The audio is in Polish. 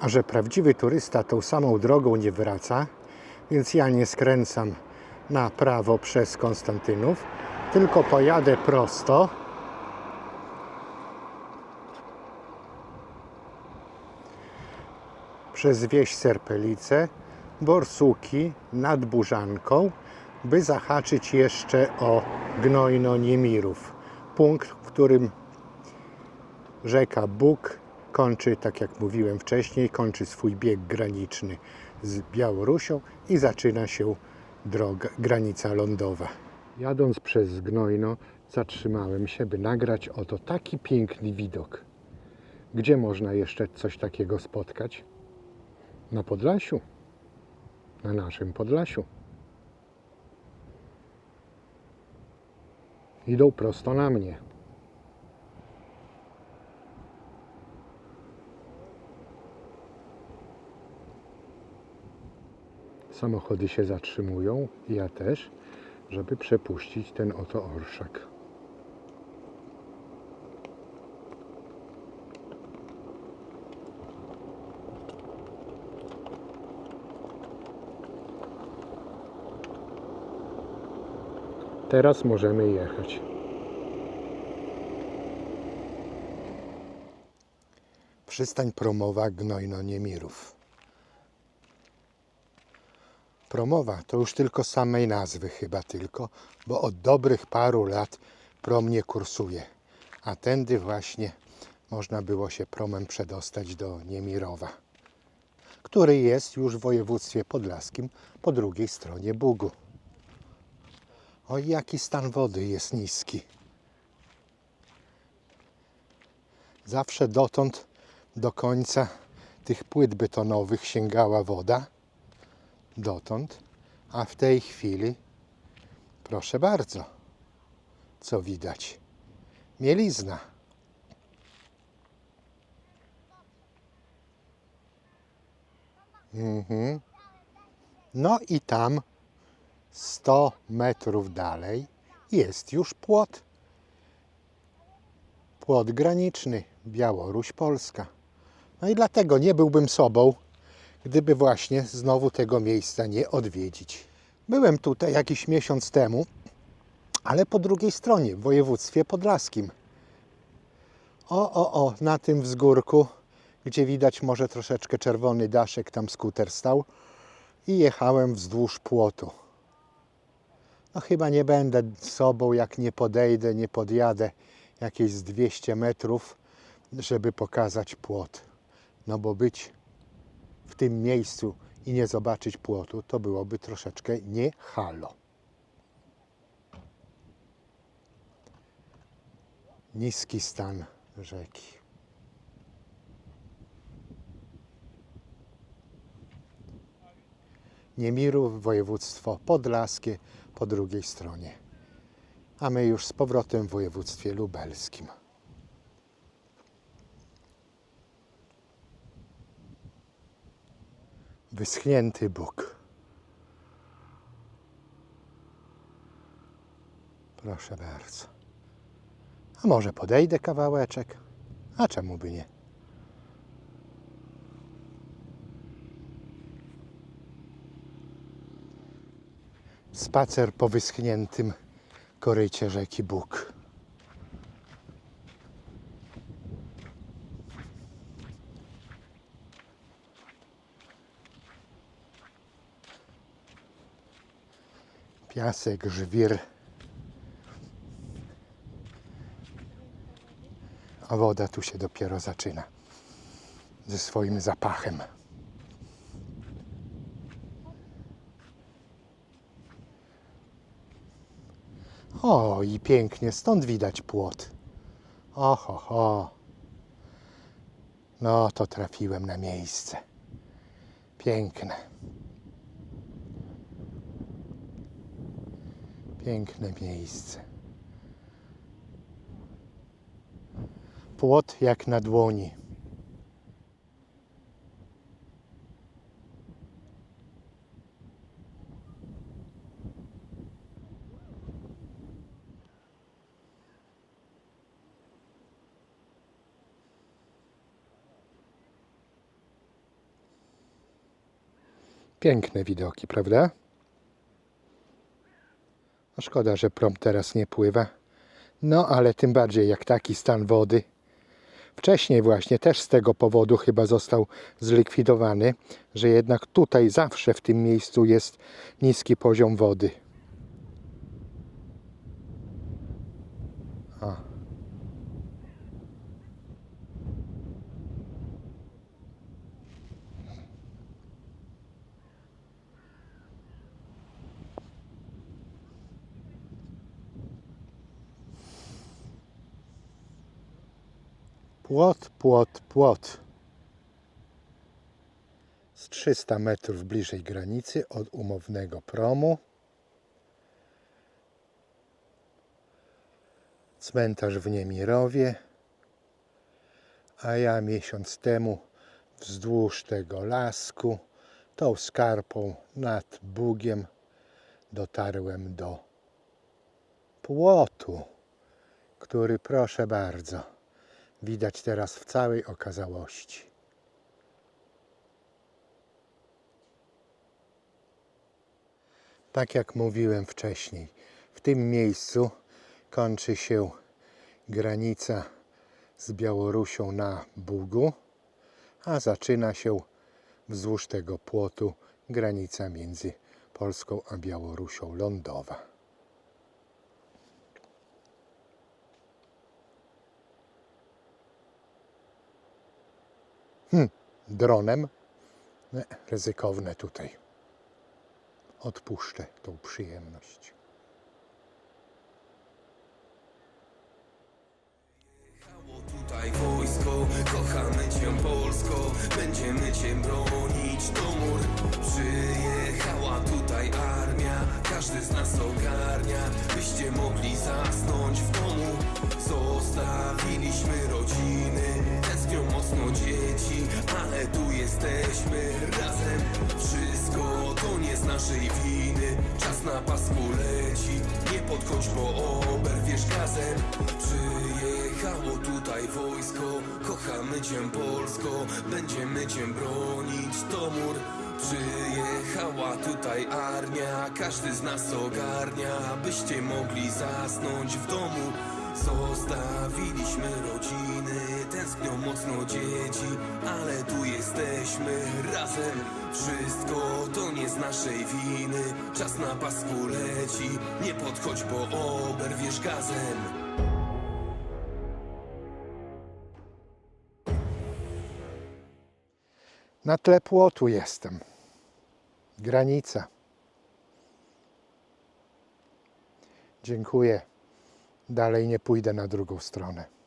A że prawdziwy turysta tą samą drogą nie wraca, więc ja nie skręcam na prawo przez Konstantynów, tylko pojadę prosto. Przez wieś Serpelice, Borsuki nad Burzanką, by zahaczyć jeszcze o Gnojno Niemirów. Punkt, w którym rzeka Bóg kończy, tak jak mówiłem wcześniej, kończy swój bieg graniczny z Białorusią i zaczyna się droga, granica lądowa. Jadąc przez Gnojno zatrzymałem się, by nagrać oto taki piękny widok. Gdzie można jeszcze coś takiego spotkać? Na Podlasiu. Na naszym Podlasiu. Idą prosto na mnie. Samochody się zatrzymują, ja też, żeby przepuścić ten oto orszak. Teraz możemy jechać. Przystań promowa Gnojno Niemirów. Promowa to już tylko samej nazwy chyba tylko, bo od dobrych paru lat prom nie kursuje. A tędy właśnie można było się promem przedostać do Niemirowa, który jest już w województwie podlaskim po drugiej stronie Bugu. Oj, jaki stan wody jest niski. Zawsze dotąd do końca tych płyt betonowych sięgała woda. Dotąd, a w tej chwili, proszę bardzo, co widać? Mielizna. Mhm. No i tam 100 metrów dalej jest już płot. Płot graniczny Białoruś-Polska. No i dlatego nie byłbym sobą, gdyby właśnie znowu tego miejsca nie odwiedzić. Byłem tutaj jakiś miesiąc temu, ale po drugiej stronie, w województwie podlaskim. O, o, o, na tym wzgórku, gdzie widać może troszeczkę czerwony daszek, tam skuter stał i jechałem wzdłuż płotu. No chyba nie będę sobą, jak nie podejdę, nie podjadę jakieś z 200 metrów, żeby pokazać płot. No bo być w tym miejscu i nie zobaczyć płotu, to byłoby troszeczkę nie halo. Niski stan rzeki. Niemirów, województwo podlaskie po drugiej stronie. A my już z powrotem w województwie lubelskim. Wyschnięty Bóg. Proszę bardzo. A może podejdę kawałeczek? A czemu by nie? Spacer po wyschniętym korycie rzeki Bóg. Piasek, żwir. A woda tu się dopiero zaczyna ze swoim zapachem. O, i pięknie, stąd widać płot. Oho, ho. No, to trafiłem na miejsce. Piękne. Piękne miejsce. Płot jak na dłoni. Piękne widoki, prawda? Szkoda, że prom teraz nie pływa. No ale tym bardziej jak taki stan wody. Wcześniej właśnie też z tego powodu chyba został zlikwidowany, że jednak tutaj zawsze w tym miejscu jest niski poziom wody. Płot, płot, płot. Z 300 metrów bliżej granicy od umownego promu. Cmentarz w Niemirowie. A ja miesiąc temu wzdłuż tego lasku, tą skarpą nad Bugiem dotarłem do płotu, który proszę bardzo widać teraz w całej okazałości. Tak jak mówiłem wcześniej, w tym miejscu kończy się granica z Białorusią na Bugu, a zaczyna się wzdłuż tego płotu granica między Polską a Białorusią lądowa. Dronem. Nie, ryzykowne tutaj. Odpuszczę tą przyjemność. Tutaj wojsko, kochamy cię Polsko, będziemy cię bronić, to mur. Przyjechała tutaj armia, każdy z nas ogarnia, byście mogli zasnąć w domu. Zostawiliśmy rodziny, tęsknią mocno dzieci, jesteśmy razem. Wszystko to nie z naszej winy, czas na pasku leci, nie podchodź, bo oberwiesz gazem. Przyjechało tutaj wojsko, kochamy cię Polsko, będziemy cię bronić, to mur. Przyjechała tutaj armia, każdy z nas ogarnia, byście mogli zasnąć w domu. Zostawiliśmy rodziny, tęsknią mocno dzieci, ale tu jesteśmy razem. Wszystko to nie z naszej winy, czas na pasku leci, nie podchodź, bo oberwiesz gazem. Na tle płotu jestem. Granica. Dziękuję. Dalej nie pójdę na drugą stronę.